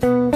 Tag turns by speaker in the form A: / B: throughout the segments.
A: thank you.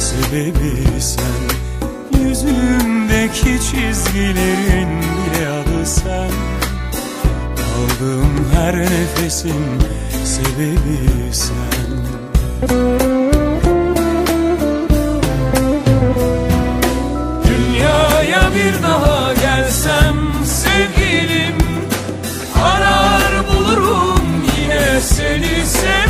A: sebebi sen. Yüzümdeki çizgilerin bile adı sen. Aldığım her nefesin sebebi sen. Dünyaya bir daha gelsem sevgilim Arar bulurum yine seni severim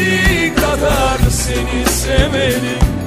A: yettiği kadar seni severim